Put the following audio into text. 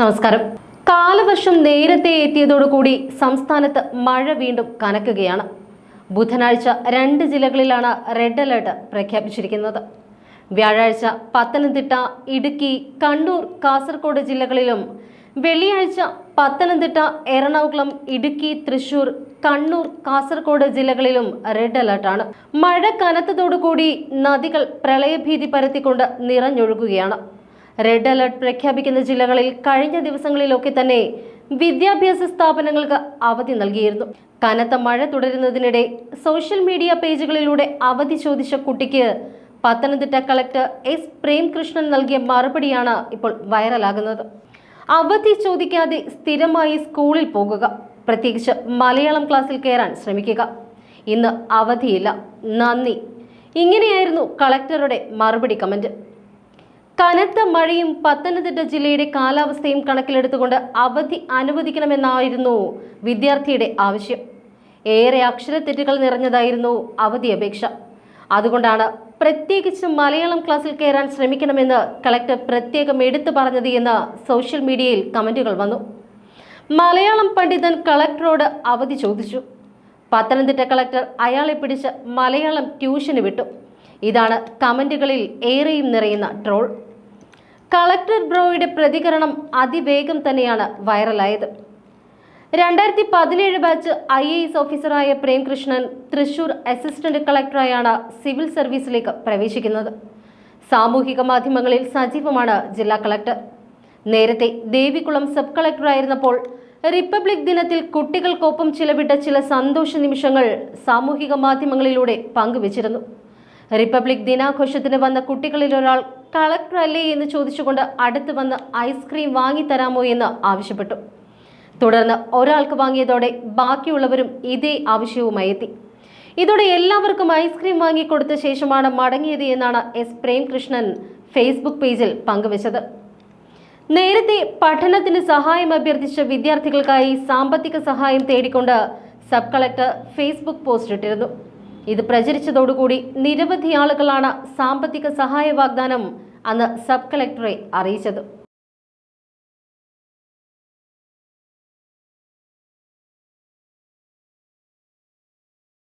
നമസ്കാരം. കാലവർഷം നേരത്തെ എത്തിയതോടുകൂടി സംസ്ഥാനത്ത് മഴ വീണ്ടും കനക്കുകയാണ്. ബുധനാഴ്ച രണ്ട് ജില്ലകളിലാണ് റെഡ് അലർട്ട് പ്രഖ്യാപിച്ചിരിക്കുന്നത്. വ്യാഴാഴ്ച പത്തനംതിട്ട ഇടുക്കി കണ്ണൂർ കാസർഗോഡ് ജില്ലകളിലും വെള്ളിയാഴ്ച പത്തനംതിട്ട എറണാകുളം ഇടുക്കി തൃശൂർ കണ്ണൂർ കാസർഗോഡ് ജില്ലകളിലും റെഡ് അലർട്ടാണ്. മഴ കനത്തതോടുകൂടി നദികൾ പ്രളയഭീതി പരത്തിക്കൊണ്ട് നിറഞ്ഞൊഴുകുകയാണ്. റെഡ് അലർട്ട് പ്രഖ്യാപിക്കുന്ന ജില്ലകളിൽ കഴിഞ്ഞ ദിവസങ്ങളിലൊക്കെ തന്നെ വിദ്യാഭ്യാസ സ്ഥാപനങ്ങൾക്ക് അവധി നൽകിയിരുന്നു. കനത്ത മഴ തുടരുന്നതിനിടെ സോഷ്യൽ മീഡിയ പേജുകളിലൂടെ അവധി ചോദിച്ച കുട്ടിക്ക് പത്തനംതിട്ട കളക്ടർ എസ് പ്രേംകൃഷ്ണൻ നൽകിയ മറുപടിയാണ് ഇപ്പോൾ വൈറലാകുന്നത്. അവധി ചോദിക്കാതെ സ്ഥിരമായി സ്കൂളിൽ പോകുക പ്രത്യേകിച്ച് മലയാളം ക്ലാസ്സിൽ കയറാൻ ശ്രമിക്കുക. ഇന്ന് അവധിയില്ല. നന്ദി. ഇങ്ങനെയായിരുന്നു കളക്ടറുടെ മറുപടി കമന്റ് കനത്ത മഴയും പത്തനംതിട്ട ജില്ലയുടെ കാലാവസ്ഥയും കണക്കിലെടുത്തുകൊണ്ട് അവധി അനുവദിക്കണമെന്നായിരുന്നു വിദ്യാർത്ഥിയുടെ ആവശ്യം. ഏറെ അക്ഷരത്തെറ്റുകൾ നിറഞ്ഞതായിരുന്നു അവധി അപേക്ഷ. അതുകൊണ്ടാണ് പ്രത്യേകിച്ച് മലയാളം ക്ലാസ്സിൽ കയറാൻ ശ്രമിക്കണമെന്ന് കളക്ടർ പ്രത്യേകം എടുത്തു പറഞ്ഞത് എന്ന് സോഷ്യൽ മീഡിയയിൽ കമന്റുകൾ വന്നു. മലയാളം പണ്ഡിതൻ കളക്ടറോട് അവധി ചോദിച്ചു. പത്തനംതിട്ട കളക്ടർ അയാളെ പിടിച്ച് മലയാളം ട്യൂഷന് വിട്ടു. ഇതാണ് കമന്റുകളിൽ ഏറെയും നിറയുന്ന ട്രോൾ. കളക്ടർ ബ്രോയുടെ പ്രതികരണം അതിവേഗം തന്നെയാണ് വൈറലായത്. രണ്ടായിരത്തി പതിനേഴ് ബാച്ച് ഐ എ എസ് ഓഫീസറായ പ്രേംകൃഷ്ണൻ തൃശൂർ അസിസ്റ്റന്റ് കളക്ടറായാണ് സിവിൽ സർവീസിലേക്ക് പ്രവേശിക്കുന്നത്. സാമൂഹിക മാധ്യമങ്ങളിൽ സജീവമാണ് ജില്ലാ കളക്ടർ. നേരത്തെ ദേവികുളം സബ് കളക്ടറായിരുന്നപ്പോൾ റിപ്പബ്ലിക് ദിനത്തിൽ കുട്ടികൾക്കൊപ്പം ചിലവിട്ട ചില സന്തോഷ നിമിഷങ്ങൾ സാമൂഹിക മാധ്യമങ്ങളിലൂടെ പങ്കുവച്ചിരുന്നു. റിപ്പബ്ലിക് ദിനാഘോഷത്തിന് വന്ന കുട്ടികളിൽ ഒരാൾ കളക്ടർ അല്ലേ എന്ന് ചോദിച്ചുകൊണ്ട് അടുത്ത് വന്ന് ഐസ്ക്രീം വാങ്ങിത്തരാമോ എന്ന് ആവശ്യപ്പെട്ടു. തുടർന്ന് ഒരാൾക്ക് വാങ്ങിയതോടെ ബാക്കിയുള്ളവരും ഇതേ ആവശ്യവുമായി എത്തി. ഇതോടെ എല്ലാവർക്കും ഐസ്ക്രീം വാങ്ങിക്കൊടുത്ത ശേഷമാണ് മടങ്ങിയത് എന്നാണ് എസ് പ്രേംകൃഷ്ണൻ ഫേസ്ബുക്ക് പേജിൽ പങ്കുവച്ചത്. നേരത്തെ പഠനത്തിന് സഹായം അഭ്യർത്ഥിച്ച വിദ്യാർത്ഥികൾക്കായി സാമ്പത്തിക സഹായം തേടിക്കൊണ്ട് സബ് കളക്ടർ ഫേസ്ബുക്ക് പോസ്റ്റ് ഇട്ടിരുന്നു. ഇത് പ്രചരിച്ചതോടുകൂടി നിരവധി ആളുകളാണ് സാമ്പത്തിക സഹായ വാഗ്ദാനം അന്ന് സബ് കളക്ടറെ അറിയിച്ചത്.